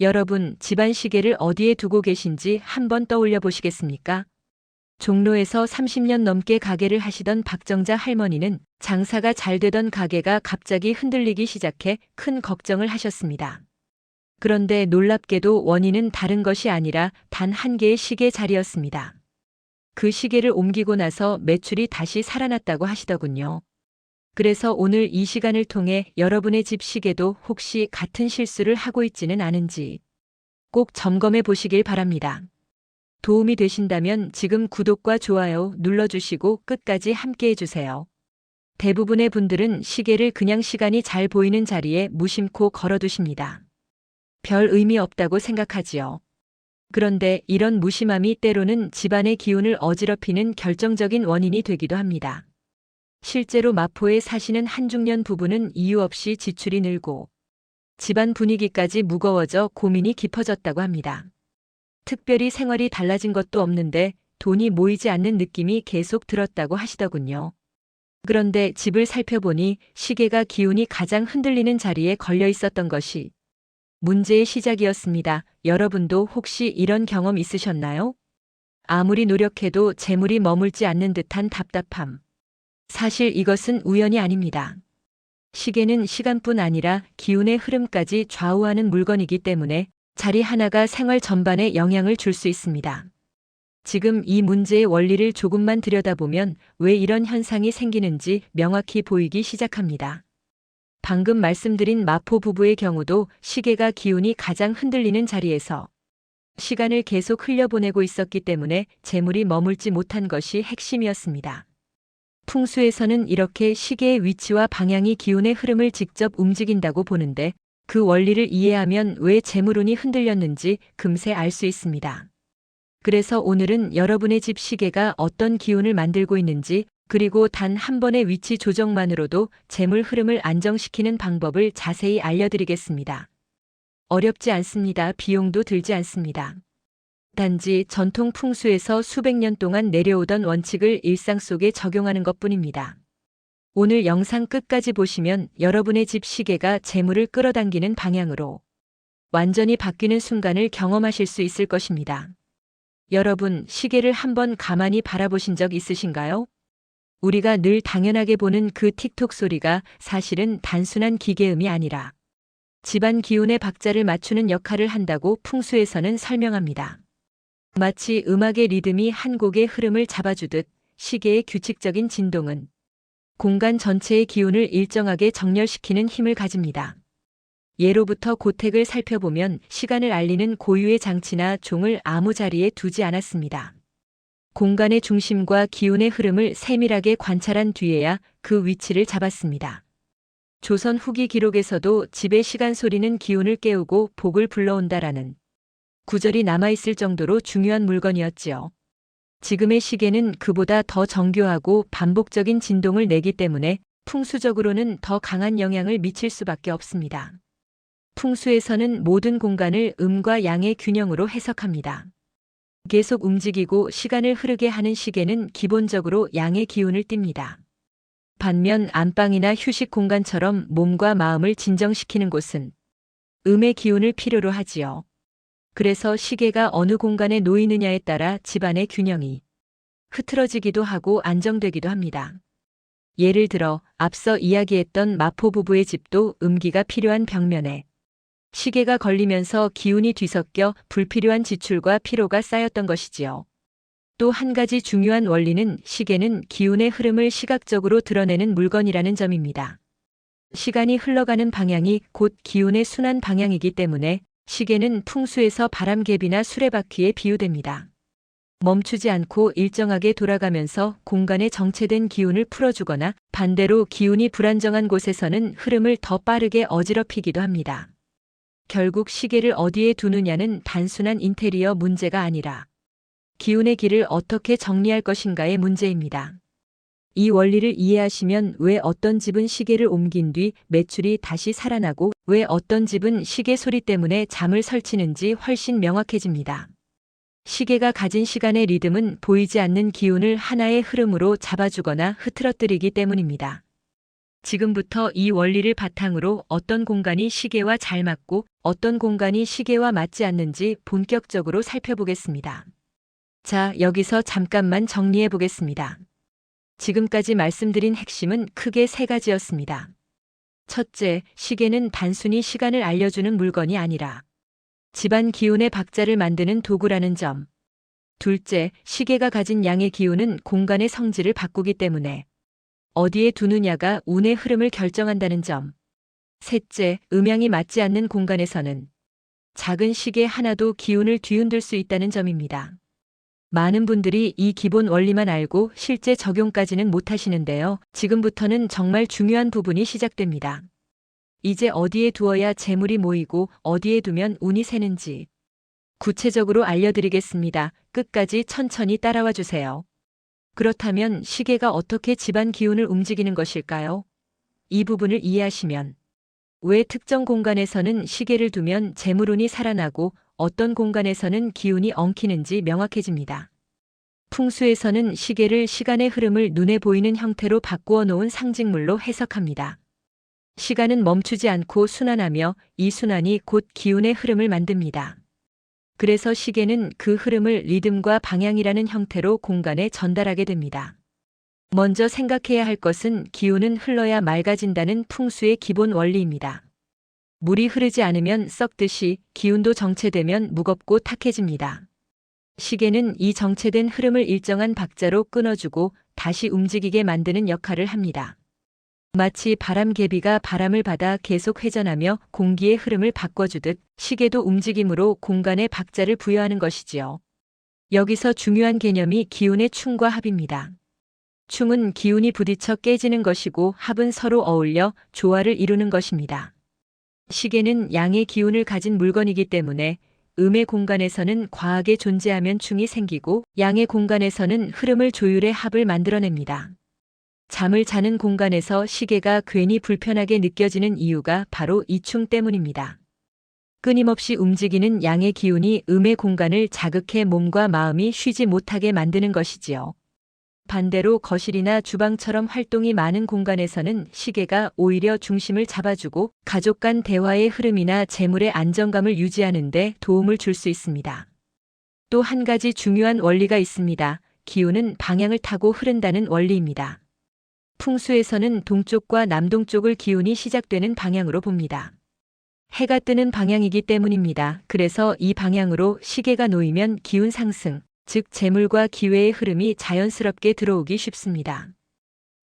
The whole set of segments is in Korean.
여러분, 집안 시계를 어디에 두고 계신지 한번 떠올려 보시겠습니까? 종로에서 30년 넘게 가게를 하시던 박정자 할머니는 장사가 잘 되던 가게가 갑자기 흔들리기 시작해 큰 걱정을 하셨습니다. 그런데 놀랍게도 원인은 다른 것이 아니라 단 한 개의 시계 자리였습니다. 그 시계를 옮기고 나서 매출이 다시 살아났다고 하시더군요. 그래서 오늘 이 시간을 통해 여러분의 집 시계도 혹시 같은 실수를 하고 있지는 않은지 꼭 점검해 보시길 바랍니다. 도움이 되신다면 지금 구독과 좋아요 눌러주시고 끝까지 함께 해주세요. 대부분의 분들은 시계를 그냥 시간이 잘 보이는 자리에 무심코 걸어두십니다. 별 의미 없다고 생각하지요. 그런데 이런 무심함이 때로는 집안의 기운을 어지럽히는 결정적인 원인이 되기도 합니다. 실제로 마포에 사시는 한중년 부부는 이유 없이 지출이 늘고 집안 분위기까지 무거워져 고민이 깊어졌다고 합니다. 특별히 생활이 달라진 것도 없는데 돈이 모이지 않는 느낌이 계속 들었다고 하시더군요. 그런데 집을 살펴보니 시계가 기운이 가장 흔들리는 자리에 걸려 있었던 것이 문제의 시작이었습니다. 여러분도 혹시 이런 경험 있으셨나요? 아무리 노력해도 재물이 머물지 않는 듯한 답답함. 사실 이것은 우연이 아닙니다. 시계는 시간뿐 아니라 기운의 흐름까지 좌우하는 물건이기 때문에 자리 하나가 생활 전반에 영향을 줄 수 있습니다. 지금 이 문제의 원리를 조금만 들여다보면 왜 이런 현상이 생기는지 명확히 보이기 시작합니다. 방금 말씀드린 마포 부부의 경우도 시계가 기운이 가장 흔들리는 자리에서 시간을 계속 흘려보내고 있었기 때문에 재물이 머물지 못한 것이 핵심이었습니다. 풍수에서는 이렇게 시계의 위치와 방향이 기운의 흐름을 직접 움직인다고 보는데 그 원리를 이해하면 왜 재물운이 흔들렸는지 금세 알 수 있습니다. 그래서 오늘은 여러분의 집 시계가 어떤 기운을 만들고 있는지 그리고 단 한 번의 위치 조정만으로도 재물 흐름을 안정시키는 방법을 자세히 알려드리겠습니다. 어렵지 않습니다. 비용도 들지 않습니다. 단지 전통 풍수에서 수백 년 동안 내려오던 원칙을 일상 속에 적용하는 것 뿐입니다. 오늘 영상 끝까지 보시면 여러분의 집 시계가 재물을 끌어당기는 방향으로 완전히 바뀌는 순간을 경험하실 수 있을 것입니다. 여러분, 시계를 한번 가만히 바라보신 적 있으신가요? 우리가 늘 당연하게 보는 그 틱톡 소리가 사실은 단순한 기계음이 아니라 집안 기운의 박자를 맞추는 역할을 한다고 풍수에서는 설명합니다. 마치 음악의 리듬이 한 곡의 흐름을 잡아주듯 시계의 규칙적인 진동은 공간 전체의 기운을 일정하게 정렬시키는 힘을 가집니다. 예로부터 고택을 살펴보면 시간을 알리는 고유의 장치나 종을 아무 자리에 두지 않았습니다. 공간의 중심과 기운의 흐름을 세밀하게 관찰한 뒤에야 그 위치를 잡았습니다. 조선 후기 기록에서도 집의 시간 소리는 기운을 깨우고 복을 불러온다라는 구절이 남아있을 정도로 중요한 물건이었지요. 지금의 시계는 그보다 더 정교하고 반복적인 진동을 내기 때문에 풍수적으로는 더 강한 영향을 미칠 수밖에 없습니다. 풍수에서는 모든 공간을 음과 양의 균형으로 해석합니다. 계속 움직이고 시간을 흐르게 하는 시계는 기본적으로 양의 기운을 띱니다. 반면 안방이나 휴식 공간처럼 몸과 마음을 진정시키는 곳은 음의 기운을 필요로 하지요. 그래서 시계가 어느 공간에 놓이느냐에 따라 집안의 균형이 흐트러지기도 하고 안정되기도 합니다. 예를 들어 앞서 이야기했던 마포 부부의 집도 음기가 필요한 벽면에 시계가 걸리면서 기운이 뒤섞여 불필요한 지출과 피로가 쌓였던 것이지요. 또 한 가지 중요한 원리는 시계는 기운의 흐름을 시각적으로 드러내는 물건이라는 점입니다. 시간이 흘러가는 방향이 곧 기운의 순환 방향이기 때문에 시계는 풍수에서 바람개비나 수레바퀴에 비유됩니다. 멈추지 않고 일정하게 돌아가면서 공간의 정체된 기운을 풀어주거나 반대로 기운이 불안정한 곳에서는 흐름을 더 빠르게 어지럽히기도 합니다. 결국 시계를 어디에 두느냐는 단순한 인테리어 문제가 아니라 기운의 길을 어떻게 정리할 것인가의 문제입니다. 이 원리를 이해하시면 왜 어떤 집은 시계를 옮긴 뒤 매출이 다시 살아나고 왜 어떤 집은 시계 소리 때문에 잠을 설치는지 훨씬 명확해집니다. 시계가 가진 시간의 리듬은 보이지 않는 기운을 하나의 흐름으로 잡아주거나 흐트러뜨리기 때문입니다. 지금부터 이 원리를 바탕으로 어떤 공간이 시계와 잘 맞고 어떤 공간이 시계와 맞지 않는지 본격적으로 살펴보겠습니다. 자, 여기서 잠깐만 정리해 보겠습니다. 지금까지 말씀드린 핵심은 크게 세 가지였습니다. 첫째, 시계는 단순히 시간을 알려주는 물건이 아니라 집안 기운의 박자를 만드는 도구라는 점. 둘째, 시계가 가진 양의 기운은 공간의 성질을 바꾸기 때문에 어디에 두느냐가 운의 흐름을 결정한다는 점. 셋째, 음향이 맞지 않는 공간에서는 작은 시계 하나도 기운을 뒤흔들 수 있다는 점입니다. 많은 분들이 이 기본 원리만 알고 실제 적용까지는 못하시는데요. 지금부터는 정말 중요한 부분이 시작됩니다. 이제 어디에 두어야 재물이 모이고 어디에 두면 운이 새는지 구체적으로 알려드리겠습니다. 끝까지 천천히 따라와 주세요. 그렇다면 시계가 어떻게 집안 기운을 움직이는 것일까요? 이 부분을 이해하시면 왜 특정 공간에서는 시계를 두면 재물운이 살아나고 어떤 공간에서는 기운이 엉키는지 명확해집니다. 풍수에서는 시계를 시간의 흐름을 눈에 보이는 형태로 바꾸어 놓은 상징물로 해석합니다. 시간은 멈추지 않고 순환하며 이 순환이 곧 기운의 흐름을 만듭니다. 그래서 시계는 그 흐름을 리듬과 방향이라는 형태로 공간에 전달하게 됩니다. 먼저 생각해야 할 것은 기운은 흘러야 맑아진다는 풍수의 기본 원리입니다. 물이 흐르지 않으면 썩듯이 기운도 정체되면 무겁고 탁해집니다. 시계는 이 정체된 흐름을 일정한 박자로 끊어주고 다시 움직이게 만드는 역할을 합니다. 마치 바람개비가 바람을 받아 계속 회전하며 공기의 흐름을 바꿔주듯 시계도 움직임으로 공간에 박자를 부여하는 것이지요. 여기서 중요한 개념이 기운의 충과 합입니다. 충은 기운이 부딪혀 깨지는 것이고 합은 서로 어울려 조화를 이루는 것입니다. 시계는 양의 기운을 가진 물건이기 때문에 음의 공간에서는 과하게 존재하면 충이 생기고 양의 공간에서는 흐름을 조율해 합을 만들어냅니다. 잠을 자는 공간에서 시계가 괜히 불편하게 느껴지는 이유가 바로 이충 때문입니다. 끊임없이 움직이는 양의 기운이 음의 공간을 자극해 몸과 마음이 쉬지 못하게 만드는 것이지요. 반대로 거실이나 주방처럼 활동이 많은 공간에서는 시계가 오히려 중심을 잡아주고 가족 간 대화의 흐름이나 재물의 안정감을 유지하는 데 도움을 줄 수 있습니다. 또 한 가지 중요한 원리가 있습니다. 기운은 방향을 타고 흐른다는 원리입니다. 풍수에서는 동쪽과 남동쪽을 기운이 시작되는 방향으로 봅니다. 해가 뜨는 방향이기 때문입니다. 그래서 이 방향으로 시계가 놓이면 기운 상승, 즉 재물과 기회의 흐름이 자연스럽게 들어오기 쉽습니다.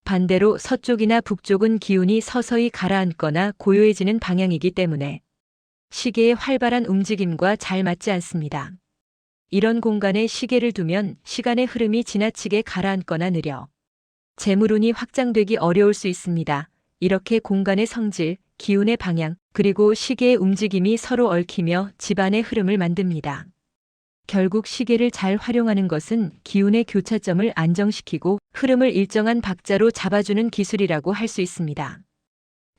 반대로 서쪽이나 북쪽은 기운이 서서히 가라앉거나 고요해지는 방향이기 때문에 시계의 활발한 움직임과 잘 맞지 않습니다. 이런 공간에 시계를 두면 시간의 흐름이 지나치게 가라앉거나 느려 재물운이 확장되기 어려울 수 있습니다. 이렇게 공간의 성질, 기운의 방향, 그리고 시계의 움직임이 서로 얽히며 집안의 흐름을 만듭니다. 결국 시계를 잘 활용하는 것은 기운의 교차점을 안정시키고 흐름을 일정한 박자로 잡아주는 기술이라고 할 수 있습니다.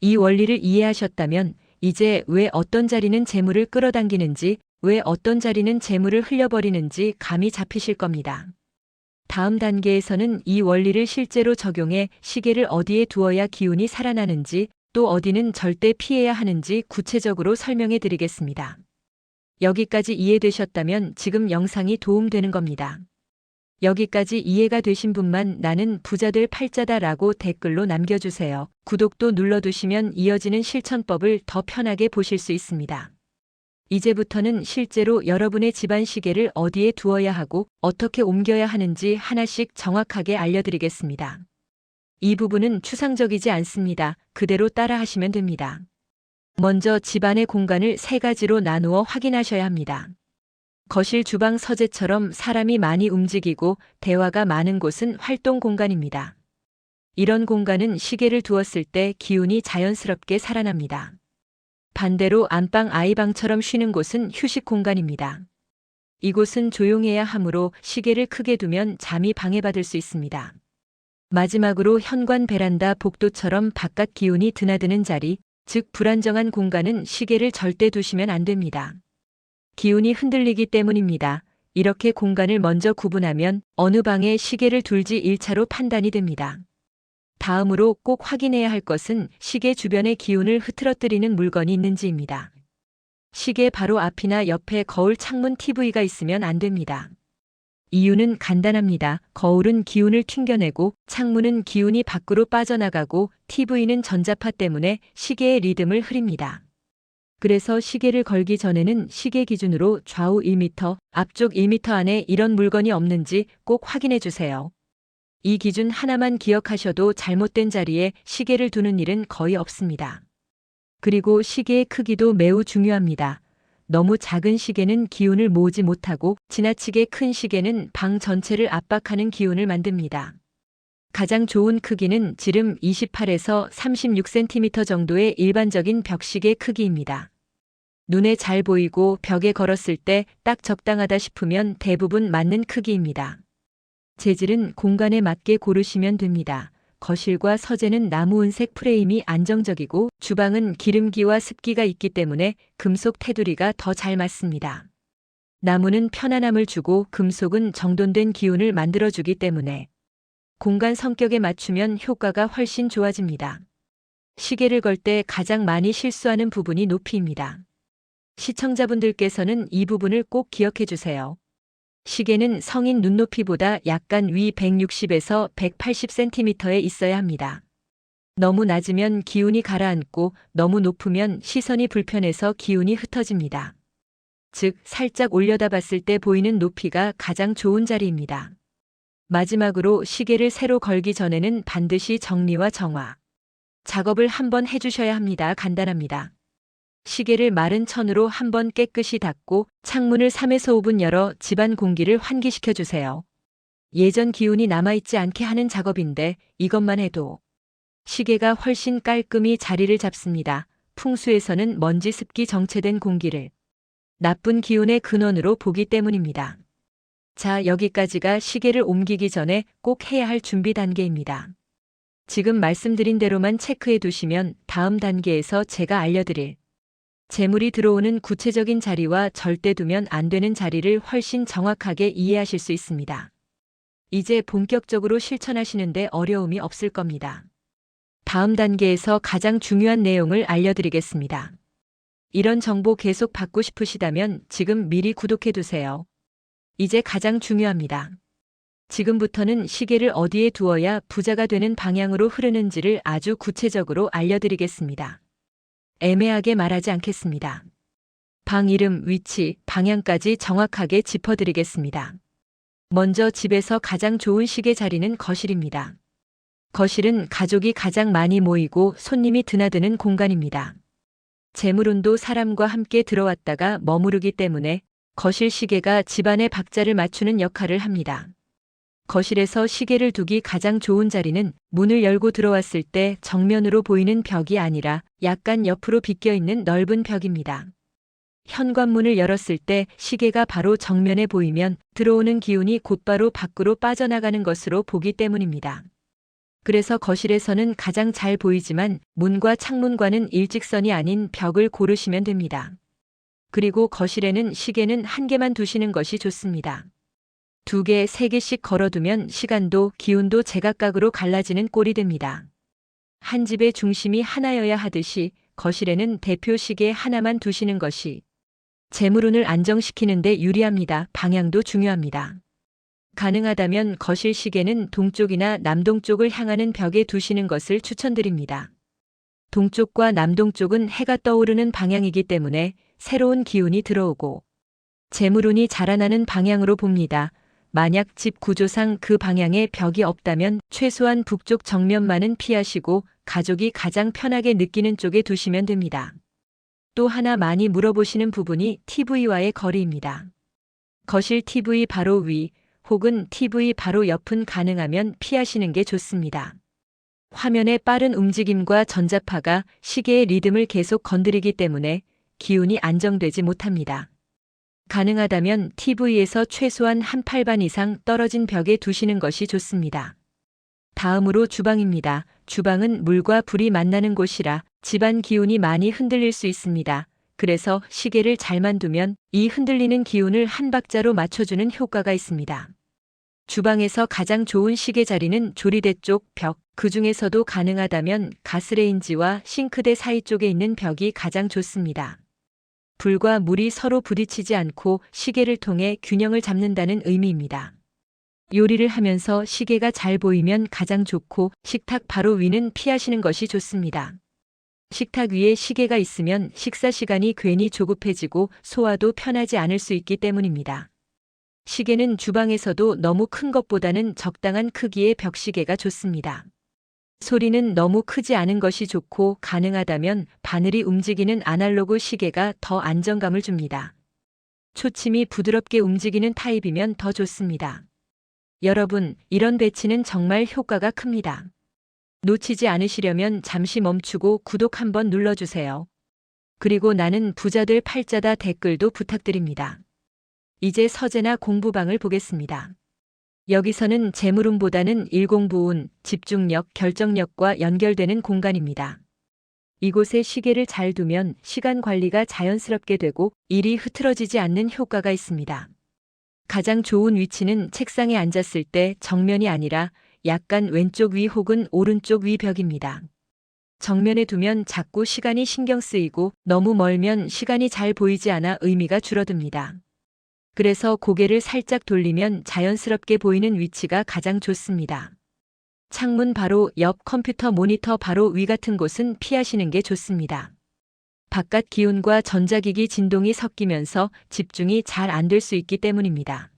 이 원리를 이해하셨다면 이제 왜 어떤 자리는 재물을 끌어당기는지, 왜 어떤 자리는 재물을 흘려버리는지 감이 잡히실 겁니다. 다음 단계에서는 이 원리를 실제로 적용해 시계를 어디에 두어야 기운이 살아나는지 또 어디는 절대 피해야 하는지 구체적으로 설명해 드리겠습니다. 여기까지 이해되셨다면 지금 영상이 도움되는 겁니다. 여기까지 이해가 되신 분만 나는 부자될 팔자다 라고 댓글로 남겨주세요. 구독도 눌러두시면 이어지는 실천법을 더 편하게 보실 수 있습니다. 이제부터는 실제로 여러분의 집안 시계를 어디에 두어야 하고 어떻게 옮겨야 하는지 하나씩 정확하게 알려드리겠습니다. 이 부분은 추상적이지 않습니다. 그대로 따라 하시면 됩니다. 먼저 집안의 공간을 세 가지로 나누어 확인하셔야 합니다. 거실, 주방, 서재처럼 사람이 많이 움직이고 대화가 많은 곳은 활동 공간입니다. 이런 공간은 시계를 두었을 때 기운이 자연스럽게 살아납니다. 반대로 안방 아이방처럼 쉬는 곳은 휴식 공간입니다. 이곳은 조용해야 하므로 시계를 크게 두면 잠이 방해받을 수 있습니다. 마지막으로 현관 베란다 복도처럼 바깥 기운이 드나드는 자리, 즉 불안정한 공간은 시계를 절대 두시면 안 됩니다. 기운이 흔들리기 때문입니다. 이렇게 공간을 먼저 구분하면 어느 방에 시계를 둘지 1차로 판단이 됩니다. 다음으로 꼭 확인해야 할 것은 시계 주변의 기운을 흐트러뜨리는 물건이 있는지입니다. 시계 바로 앞이나 옆에 거울 창문 TV가 있으면 안 됩니다. 이유는 간단합니다. 거울은 기운을 튕겨내고 창문은 기운이 밖으로 빠져나가고 TV는 전자파 때문에 시계의 리듬을 흐립니다. 그래서 시계를 걸기 전에는 시계 기준으로 좌우 1m, 앞쪽 1m 안에 이런 물건이 없는지 꼭 확인해 주세요. 이 기준 하나만 기억하셔도 잘못된 자리에 시계를 두는 일은 거의 없습니다. 그리고 시계의 크기도 매우 중요합니다. 너무 작은 시계는 기운을 모으지 못하고 지나치게 큰 시계는 방 전체를 압박하는 기운을 만듭니다. 가장 좋은 크기는 지름 28에서 36cm 정도의 일반적인 벽시계 크기입니다. 눈에 잘 보이고 벽에 걸었을 때 딱 적당하다 싶으면 대부분 맞는 크기입니다. 재질은 공간에 맞게 고르시면 됩니다. 거실과 서재는 나무 은색 프레임이 안정적이고 주방은 기름기와 습기가 있기 때문에 금속 테두리가 더 잘 맞습니다. 나무는 편안함을 주고 금속은 정돈된 기운을 만들어주기 때문에 공간 성격에 맞추면 효과가 훨씬 좋아집니다. 시계를 걸 때 가장 많이 실수하는 부분이 높이입니다. 시청자분들께서는 이 부분을 꼭 기억해 주세요. 시계는 성인 눈높이보다 약간 위 160에서 180cm에 있어야 합니다. 너무 낮으면 기운이 가라앉고 너무 높으면 시선이 불편해서 기운이 흩어집니다. 즉, 살짝 올려다 봤을 때 보이는 높이가 가장 좋은 자리입니다. 마지막으로 시계를 새로 걸기 전에는 반드시 정리와 정화. 작업을 한번 해주셔야 합니다. 간단합니다. 시계를 마른 천으로 한번 깨끗이 닦고 창문을 3에서 5분 열어 집안 공기를 환기시켜 주세요. 예전 기운이 남아있지 않게 하는 작업인데 이것만 해도 시계가 훨씬 깔끔히 자리를 잡습니다. 풍수에서는 먼지 습기 정체된 공기를 나쁜 기운의 근원으로 보기 때문입니다. 자, 여기까지가 시계를 옮기기 전에 꼭 해야 할 준비 단계입니다. 지금 말씀드린 대로만 체크해 두시면 다음 단계에서 제가 알려드릴 재물이 들어오는 구체적인 자리와 절대 두면 안 되는 자리를 훨씬 정확하게 이해하실 수 있습니다. 이제 본격적으로 실천하시는데 어려움이 없을 겁니다. 다음 단계에서 가장 중요한 내용을 알려드리겠습니다. 이런 정보 계속 받고 싶으시다면 지금 미리 구독해 두세요. 이제 가장 중요합니다. 지금부터는 시계를 어디에 두어야 부자가 되는 방향으로 흐르는지를 아주 구체적으로 알려드리겠습니다. 애매하게 말하지 않겠습니다. 방 이름, 위치, 방향까지 정확하게 짚어드리겠습니다. 먼저 집에서 가장 좋은 시계 자리는 거실입니다. 거실은 가족이 가장 많이 모이고 손님이 드나드는 공간입니다. 재물운도 사람과 함께 들어왔다가 머무르기 때문에 거실 시계가 집안의 박자를 맞추는 역할을 합니다. 거실에서 시계를 두기 가장 좋은 자리는 문을 열고 들어왔을 때 정면으로 보이는 벽이 아니라 약간 옆으로 비껴 있는 넓은 벽입니다. 현관문을 열었을 때 시계가 바로 정면에 보이면 들어오는 기운이 곧바로 밖으로 빠져나가는 것으로 보기 때문입니다. 그래서 거실에서는 가장 잘 보이지만 문과 창문과는 일직선이 아닌 벽을 고르시면 됩니다. 그리고 거실에는 시계는 한 개만 두시는 것이 좋습니다. 두 개, 세 개씩 걸어두면 시간도 기운도 제각각으로 갈라지는 꼴이 됩니다. 한 집의 중심이 하나여야 하듯이 거실에는 대표 시계 하나만 두시는 것이 재물운을 안정시키는데 유리합니다. 방향도 중요합니다. 가능하다면 거실 시계는 동쪽이나 남동쪽을 향하는 벽에 두시는 것을 추천드립니다. 동쪽과 남동쪽은 해가 떠오르는 방향이기 때문에 새로운 기운이 들어오고 재물운이 자라나는 방향으로 봅니다. 만약 집 구조상 그 방향에 벽이 없다면 최소한 북쪽 정면만은 피하시고 가족이 가장 편하게 느끼는 쪽에 두시면 됩니다. 또 하나 많이 물어보시는 부분이 TV와의 거리입니다. 거실 TV 바로 위 혹은 TV 바로 옆은 가능하면 피하시는 게 좋습니다. 화면의 빠른 움직임과 전자파가 시계의 리듬을 계속 건드리기 때문에 기운이 안정되지 못합니다. 가능하다면 TV에서 최소한 한 팔반 이상 떨어진 벽에 두시는 것이 좋습니다. 다음으로 주방입니다. 주방은 물과 불이 만나는 곳이라 집안 기운이 많이 흔들릴 수 있습니다. 그래서 시계를 잘 만 두면 이 흔들리는 기운을 한 박자로 맞춰주는 효과가 있습니다. 주방에서 가장 좋은 시계 자리는 조리대 쪽 벽, 그 중에서도 가능하다면 가스레인지와 싱크대 사이 쪽에 있는 벽이 가장 좋습니다. 불과 물이 서로 부딪히지 않고 시계를 통해 균형을 잡는다는 의미입니다. 요리를 하면서 시계가 잘 보이면 가장 좋고 식탁 바로 위는 피하시는 것이 좋습니다. 식탁 위에 시계가 있으면 식사 시간이 괜히 조급해지고 소화도 편하지 않을 수 있기 때문입니다. 시계는 주방에서도 너무 큰 것보다는 적당한 크기의 벽시계가 좋습니다. 소리는 너무 크지 않은 것이 좋고 가능하다면 바늘이 움직이는 아날로그 시계가 더 안정감을 줍니다. 초침이 부드럽게 움직이는 타입이면 더 좋습니다. 여러분, 이런 배치는 정말 효과가 큽니다. 놓치지 않으시려면 잠시 멈추고 구독 한번 눌러주세요. 그리고 나는 부자들 팔자다 댓글도 부탁드립니다. 이제 서재나 공부방을 보겠습니다. 여기서는 재물운보다는 일공부운, 집중력, 결정력과 연결되는 공간입니다. 이곳에 시계를 잘 두면 시간 관리가 자연스럽게 되고 일이 흐트러지지 않는 효과가 있습니다. 가장 좋은 위치는 책상에 앉았을 때 정면이 아니라 약간 왼쪽 위 혹은 오른쪽 위 벽입니다. 정면에 두면 자꾸 시간이 신경 쓰이고 너무 멀면 시간이 잘 보이지 않아 의미가 줄어듭니다. 그래서 고개를 살짝 돌리면 자연스럽게 보이는 위치가 가장 좋습니다. 창문 바로 옆 컴퓨터 모니터 바로 위 같은 곳은 피하시는 게 좋습니다. 바깥 기운과 전자기기 진동이 섞이면서 집중이 잘 안 될 수 있기 때문입니다.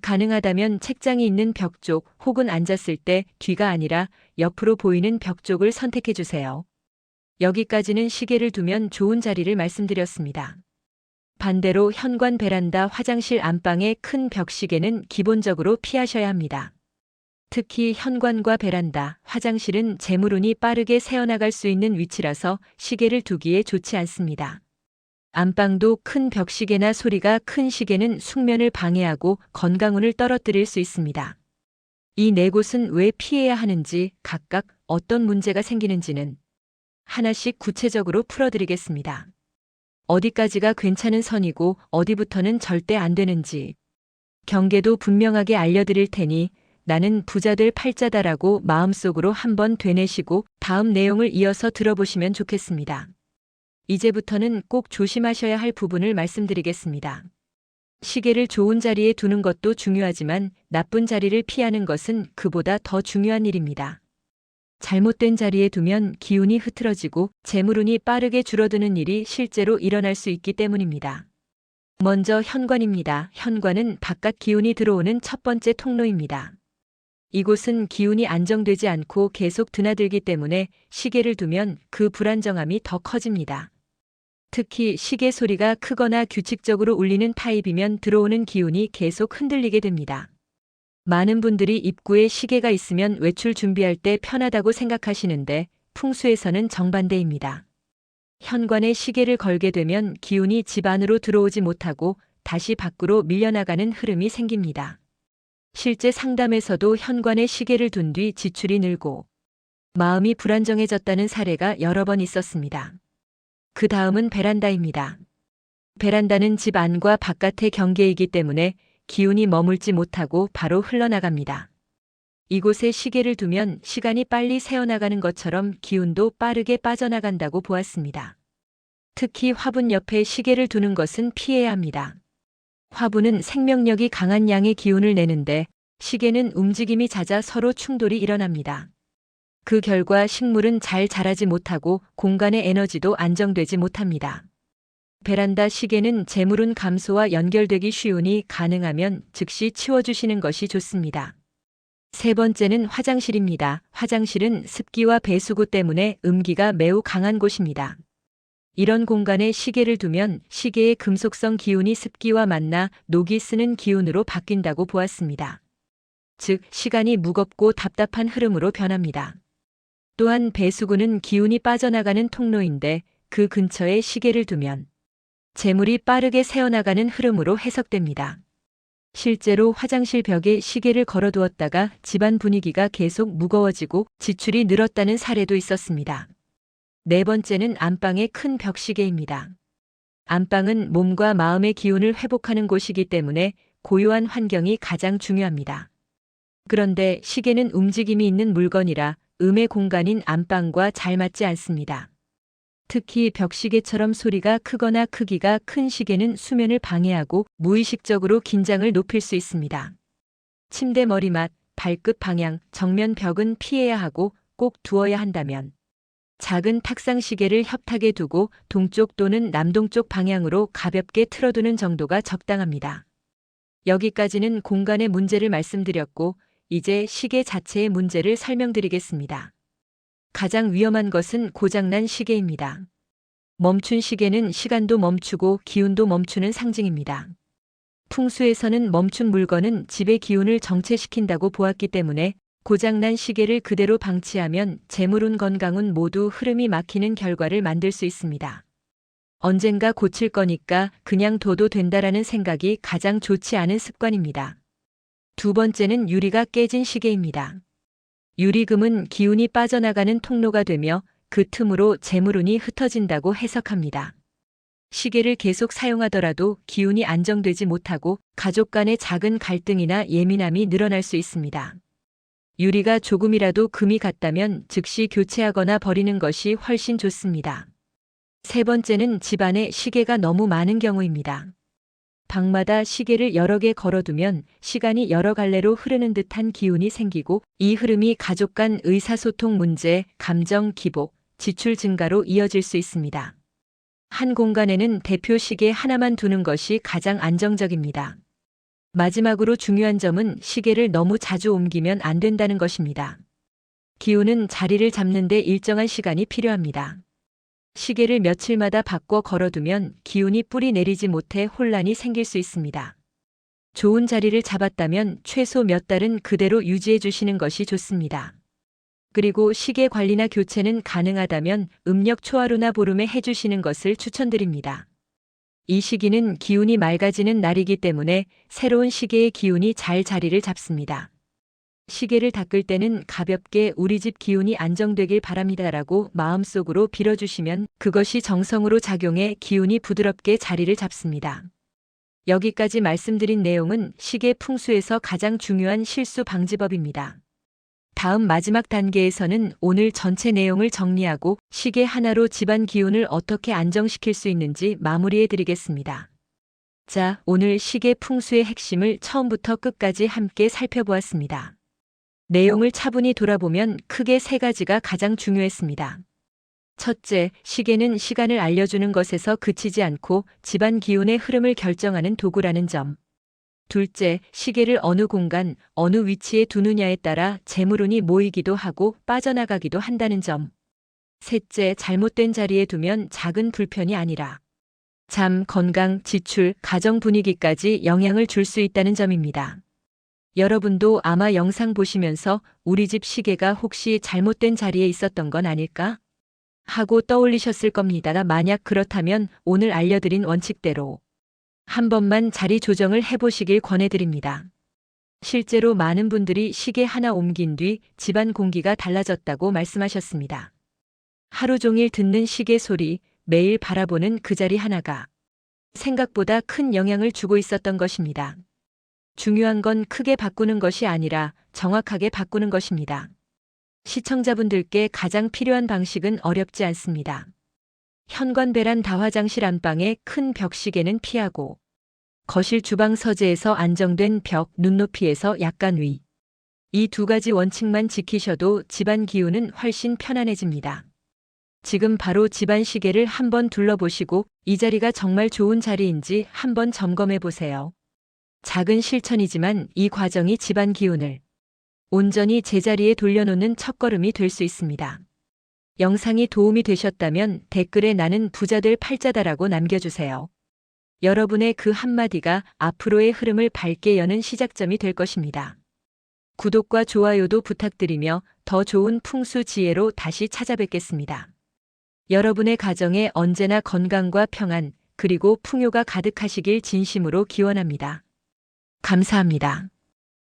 가능하다면 책장이 있는 벽 쪽 혹은 앉았을 때 뒤가 아니라 옆으로 보이는 벽 쪽을 선택해 주세요. 여기까지는 시계를 두면 좋은 자리를 말씀드렸습니다. 반대로 현관 베란다 화장실 안방의 큰 벽시계는 기본적으로 피하셔야 합니다. 특히 현관과 베란다, 화장실은 재물운이 빠르게 새어나갈 수 있는 위치라서 시계를 두기에 좋지 않습니다. 안방도 큰 벽시계나 소리가 큰 시계는 숙면을 방해하고 건강운을 떨어뜨릴 수 있습니다. 이 네 곳은 왜 피해야 하는지 각각 어떤 문제가 생기는지는 하나씩 구체적으로 풀어드리겠습니다. 어디까지가 괜찮은 선이고 어디부터는 절대 안 되는지 경계도 분명하게 알려드릴 테니 나는 부자들 팔자다라고 마음속으로 한번 되뇌시고 다음 내용을 이어서 들어보시면 좋겠습니다. 이제부터는 꼭 조심하셔야 할 부분을 말씀드리겠습니다. 시계를 좋은 자리에 두는 것도 중요하지만 나쁜 자리를 피하는 것은 그보다 더 중요한 일입니다. 잘못된 자리에 두면 기운이 흐트러지고 재물운이 빠르게 줄어드는 일이 실제로 일어날 수 있기 때문입니다. 먼저 현관입니다. 현관은 바깥 기운이 들어오는 첫 번째 통로입니다. 이곳은 기운이 안정되지 않고 계속 드나들기 때문에 시계를 두면 그 불안정함이 더 커집니다. 특히 시계 소리가 크거나 규칙적으로 울리는 타입이면 들어오는 기운이 계속 흔들리게 됩니다. 많은 분들이 입구에 시계가 있으면 외출 준비할 때 편하다고 생각하시는데 풍수에서는 정반대입니다. 현관에 시계를 걸게 되면 기운이 집 안으로 들어오지 못하고 다시 밖으로 밀려나가는 흐름이 생깁니다. 실제 상담에서도 현관에 시계를 둔 뒤 지출이 늘고 마음이 불안정해졌다는 사례가 여러 번 있었습니다. 그 다음은 베란다입니다. 베란다는 집 안과 바깥의 경계이기 때문에 기운이 머물지 못하고 바로 흘러나갑니다. 이곳에 시계를 두면 시간이 빨리 새어나가는 것처럼 기운도 빠르게 빠져나간다고 보았습니다. 특히 화분 옆에 시계를 두는 것은 피해야 합니다. 화분은 생명력이 강한 양의 기운을 내는데 시계는 움직임이 잦아 서로 충돌이 일어납니다. 그 결과 식물은 잘 자라지 못하고 공간의 에너지도 안정되지 못합니다. 베란다 시계는 재물운 감소와 연결되기 쉬우니 가능하면 즉시 치워주시는 것이 좋습니다. 세 번째는 화장실입니다. 화장실은 습기와 배수구 때문에 음기가 매우 강한 곳입니다. 이런 공간에 시계를 두면 시계의 금속성 기운이 습기와 만나 녹이 쓰는 기운으로 바뀐다고 보았습니다. 즉, 시간이 무겁고 답답한 흐름으로 변합니다. 또한 배수구는 기운이 빠져나가는 통로인데 그 근처에 시계를 두면 재물이 빠르게 새어나가는 흐름으로 해석됩니다. 실제로 화장실 벽에 시계를 걸어두었다가 집안 분위기가 계속 무거워지고 지출이 늘었다는 사례도 있었습니다. 네 번째는 안방의 큰 벽시계입니다. 안방은 몸과 마음의 기운을 회복하는 곳이기 때문에 고요한 환경이 가장 중요합니다. 그런데 시계는 움직임이 있는 물건이라 음의 공간인 안방과 잘 맞지 않습니다. 특히 벽시계처럼 소리가 크거나 크기가 큰 시계는 수면을 방해하고 무의식적으로 긴장을 높일 수 있습니다. 침대 머리맡, 발끝 방향, 정면 벽은 피해야 하고 꼭 두어야 한다면 작은 탁상 시계를 협탁에 두고 동쪽 또는 남동쪽 방향으로 가볍게 틀어두는 정도가 적당합니다. 여기까지는 공간의 문제를 말씀드렸고 이제 시계 자체의 문제를 설명드리겠습니다. 가장 위험한 것은 고장난 시계입니다. 멈춘 시계는 시간도 멈추고 기운도 멈추는 상징입니다. 풍수에서는 멈춘 물건은 집의 기운을 정체시킨다고 보았기 때문에 고장난 시계를 그대로 방치하면 재물운 건강운 모두 흐름이 막히는 결과를 만들 수 있습니다. 언젠가 고칠 거니까 그냥 둬도 된다라는 생각이 가장 좋지 않은 습관입니다. 두 번째는 유리가 깨진 시계입니다. 유리금은 기운이 빠져나가는 통로가 되며 그 틈으로 재물운이 흩어진다고 해석합니다. 시계를 계속 사용하더라도 기운이 안정되지 못하고 가족 간의 작은 갈등이나 예민함이 늘어날 수 있습니다. 유리가 조금이라도 금이 같다면 즉시 교체하거나 버리는 것이 훨씬 좋습니다. 세 번째는 집안에 시계가 너무 많은 경우입니다. 방마다 시계를 여러 개 걸어두면 시간이 여러 갈래로 흐르는 듯한 기운이 생기고 이 흐름이 가족 간 의사소통 문제, 감정 기복, 지출 증가로 이어질 수 있습니다. 한 공간에는 대표 시계 하나만 두는 것이 가장 안정적입니다. 마지막으로 중요한 점은 시계를 너무 자주 옮기면 안 된다는 것입니다. 기운은 자리를 잡는데 일정한 시간이 필요합니다. 시계를 며칠마다 바꿔 걸어두면 기운이 뿌리 내리지 못해 혼란이 생길 수 있습니다. 좋은 자리를 잡았다면 최소 몇 달은 그대로 유지해 주시는 것이 좋습니다. 그리고 시계 관리나 교체는 가능하다면 음력 초하루나 보름에 해주시는 것을 추천드립니다. 이 시기는 기운이 맑아지는 날이기 때문에 새로운 시계의 기운이 잘 자리를 잡습니다. 시계를 닦을 때는 가볍게 우리 집 기운이 안정되길 바랍니다라고 마음속으로 빌어주시면 그것이 정성으로 작용해 기운이 부드럽게 자리를 잡습니다. 여기까지 말씀드린 내용은 시계 풍수에서 가장 중요한 실수 방지법입니다. 다음 마지막 단계에서는 오늘 전체 내용을 정리하고 시계 하나로 집안 기운을 어떻게 안정시킬 수 있는지 마무리해 드리겠습니다. 자, 오늘 시계 풍수의 핵심을 처음부터 끝까지 함께 살펴보았습니다. 내용을 차분히 돌아보면 크게 세 가지가 가장 중요했습니다. 첫째, 시계는 시간을 알려주는 것에서 그치지 않고 집안 기운의 흐름을 결정하는 도구라는 점. 둘째, 시계를 어느 공간, 어느 위치에 두느냐에 따라 재물운이 모이기도 하고 빠져나가기도 한다는 점. 셋째, 잘못된 자리에 두면 작은 불편이 아니라 잠, 건강, 지출, 가정 분위기까지 영향을 줄 수 있다는 점입니다. 여러분도 아마 영상 보시면서 우리 집 시계가 혹시 잘못된 자리에 있었던 건 아닐까? 하고 떠올리셨을 겁니다. 만약 그렇다면 오늘 알려드린 원칙대로 한 번만 자리 조정을 해보시길 권해드립니다. 실제로 많은 분들이 시계 하나 옮긴 뒤 집안 공기가 달라졌다고 말씀하셨습니다. 하루 종일 듣는 시계 소리, 매일 바라보는 그 자리 하나가 생각보다 큰 영향을 주고 있었던 것입니다. 중요한 건 크게 바꾸는 것이 아니라 정확하게 바꾸는 것입니다. 시청자분들께 가장 필요한 방식은 어렵지 않습니다. 현관 베란 다화장실 안방의 큰 벽시계는 피하고 거실 주방 서재에서 안정된 벽 눈높이에서 약간 위. 이 두 가지 원칙만 지키셔도 집안 기운은 훨씬 편안해집니다. 지금 바로 집안 시계를 한번 둘러보시고 이 자리가 정말 좋은 자리인지 한번 점검해 보세요. 작은 실천이지만 이 과정이 집안 기운을 온전히 제자리에 돌려놓는 첫걸음이 될 수 있습니다. 영상이 도움이 되셨다면 댓글에 나는 부자들 팔자다라고 남겨주세요. 여러분의 그 한마디가 앞으로의 흐름을 밝게 여는 시작점이 될 것입니다. 구독과 좋아요도 부탁드리며 더 좋은 풍수 지혜로 다시 찾아뵙겠습니다. 여러분의 가정에 언제나 건강과 평안, 그리고 풍요가 가득하시길 진심으로 기원합니다. 감사합니다.